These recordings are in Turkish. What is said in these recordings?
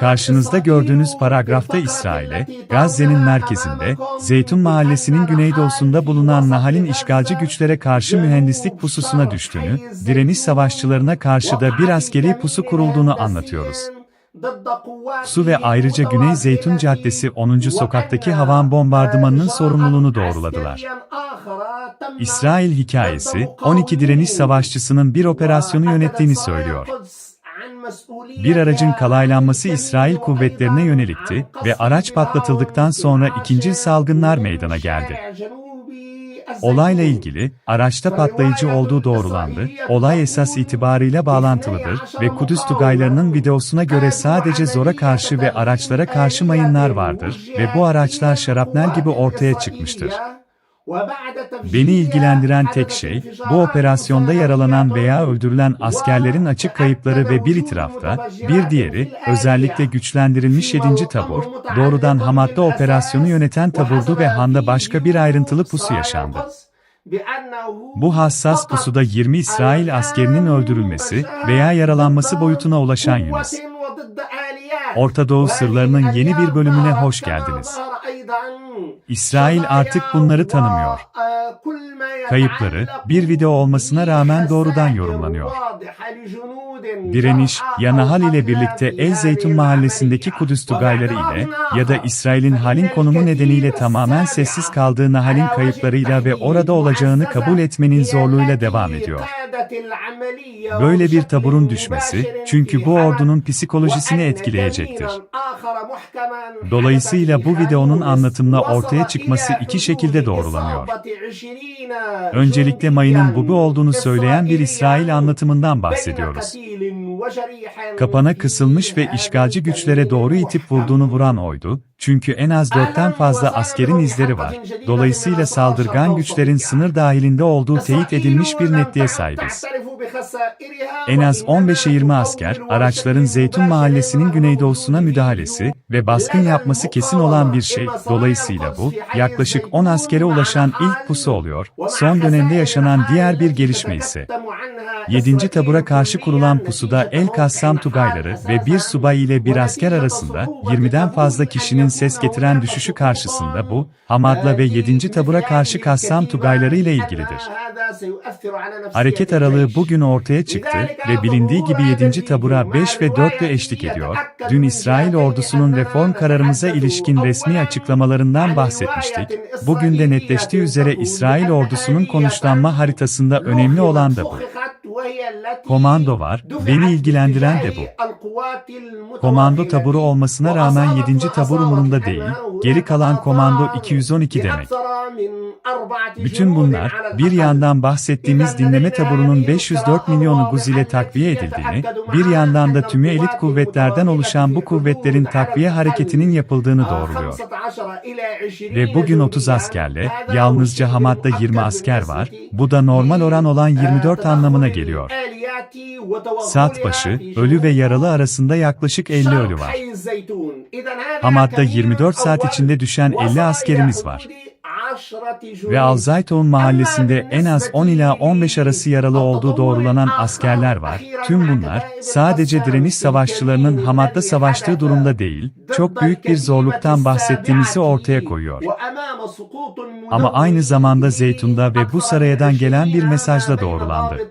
Karşınızda gördüğünüz paragrafta İsrail'e, Gazze'nin merkezinde, Zeytun Mahallesi'nin güneydoğusunda bulunan Nahal'in işgalci güçlere karşı mühendislik pususuna düştüğünü, direniş savaşçılarına karşı da bir askeri pusu kurulduğunu anlatıyoruz. Su ve ayrıca Güney Zeytun Caddesi 10. sokaktaki havan bombardımanının sorumluluğunu doğruladılar. İsrail hikayesi, 12 direniş savaşçısının bir operasyonu yönettiğini söylüyor. Bir aracın kalaylanması İsrail kuvvetlerine yönelikti ve araç patlatıldıktan sonra ikinci salgınlar meydana geldi. Olayla ilgili, araçta patlayıcı olduğu doğrulandı, olay esas itibarıyla bağlantılıdır ve Kudüs Tugaylarının videosuna göre sadece zora karşı ve araçlara karşı mayınlar vardır ve bu araçlar şarapnel gibi ortaya çıkmıştır. Beni ilgilendiren tek şey, bu operasyonda yaralanan veya öldürülen askerlerin açık kayıpları ve bir itirafta, bir diğeri, özellikle güçlendirilmiş 7. tabur, doğrudan Hamad'da operasyonu yöneten taburdu ve Han'da başka bir ayrıntılı pusu yaşandı. Bu hassas pusuda 20 İsrail askerinin öldürülmesi veya yaralanması boyutuna ulaşan Yunus. Orta Doğu sırlarının yeni bir bölümüne hoş geldiniz. İsrail artık bunları tanımıyor. Kayıpları, bir video olmasına rağmen doğrudan yorumlanıyor. Direniş, ya Nahal ile birlikte El Zeytun mahallesindeki Kudüs Tugayları ile ya da İsrail'in halin konumu nedeniyle tamamen sessiz kaldığı Nahal'in kayıplarıyla ve orada olacağını kabul etmenin zorluğuyla devam ediyor. Böyle bir taburun düşmesi, çünkü bu ordunun psikolojisini etkileyecektir. Dolayısıyla bu videonun anlatımla ortaya çıkması iki şekilde doğrulanıyor. Öncelikle mayının bubu olduğunu söyleyen bir İsrail anlatımından bahsediyoruz. Kapana kısılmış ve işgalci güçlere doğru itip vurduğunu vuran oydu, çünkü en az dörtten fazla askerin izleri var. Dolayısıyla saldırgan güçlerin sınır dahilinde olduğu teyit edilmiş bir netliğe sahibiz. En az 15'e 20 asker, araçların Zeytun Mahallesi'nin güneydoğusuna müdahalesi ve baskın yapması kesin olan bir şey. Dolayısıyla bu, yaklaşık 10 askere ulaşan ilk pusu oluyor. Son dönemde yaşanan diğer bir gelişme ise 7. tabura karşı kurulan pusuda El Kassam Tugayları ve bir subay ile bir asker arasında 20'den fazla kişinin ses getiren düşüşü karşısında bu, Hamad'la ve 7. tabura karşı Kassam Tugayları ile ilgilidir. Hareket aralığı bugün ortaya çıktı ve bilindiği gibi 7. tabura 5 ve 4 ile eşlik ediyor. Dün İsrail ordusunun reform kararımıza ilişkin resmi açıklamalarından bahsetmiştik. Bugün de netleştiği üzere İsrail ordusunun konuşlanma haritasında önemli olan da bu. Komando var, beni ilgilendiren de bu. Komando taburu olmasına rağmen 7. tabur umurumda değil, geri kalan komando 212 demek. Bütün bunlar, bir yandan bahsettiğimiz dinleme taburunun 504 milyonu Guz ile takviye edildiğini, bir yandan da tümü elit kuvvetlerden oluşan bu kuvvetlerin takviye hareketinin yapıldığını doğruluyor. Ve bugün 30 askerle, yalnızca Hamad'da 20 asker var, bu da normal oran olan 24 anlamına geliyor. Saat başı, ölü ve yaralı arasında yaklaşık 50 ölü var. Hamad'da 24 saat içinde düşen 50 askerimiz var. Ve Alzayton mahallesinde en az 10 ila 15 arası yaralı olduğu doğrulanan askerler var. Tüm bunlar, sadece direniş savaşçılarının Hamad'da savaştığı durumda değil, çok büyük bir zorluktan bahsettiğimizi ortaya koyuyor. Ama aynı zamanda Zeytun'da ve bu saraydan gelen bir mesajla doğrulandı.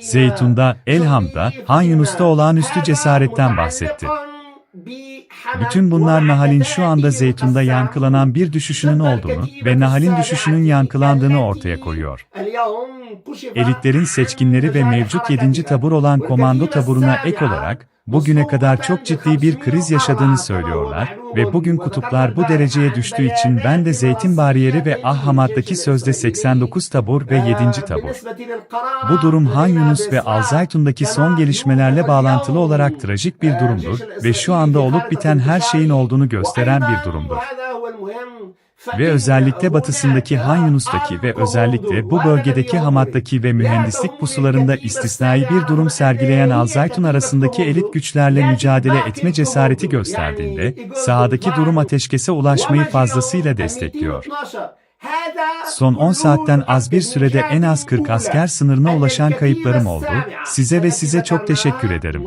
Zeytun'da, Elham'da, Han Yunus'ta olağanüstü cesaretten bahsetti. Bütün bunlar Nahal'in şu anda Zeytun'da yankılanan bir düşüşünün olduğunu ve Nahal'in düşüşünün yankılandığını ortaya koyuyor. Elitlerin seçkinleri ve mevcut 7. tabur olan komando taburuna ek olarak, bugüne kadar çok ciddi bir kriz yaşadığını söylüyorlar ve bugün kutuplar bu dereceye düştüğü için ben de Zeytin Bariyeri ve Ahhamad'daki sözde 89 tabur ve 7. tabur. Bu durum Han Yunus ve Alzaytun'daki son gelişmelerle bağlantılı olarak trajik bir durumdur ve şu anda olup biten her şeyin olduğunu gösteren bir durumdur. Ve özellikle batısındaki Han Yunus'taki ve özellikle bu bölgedeki Hamad'daki ve mühendislik pusularında istisnai bir durum sergileyen Alzaytun arasındaki elit güçlerle mücadele etme cesareti gösterdiğinde, sahadaki durum ateşkese ulaşmayı fazlasıyla destekliyor. Son 10 saatten az bir sürede en az 40 asker sınırına ulaşan kayıplarım oldu. Size ve size çok teşekkür ederim.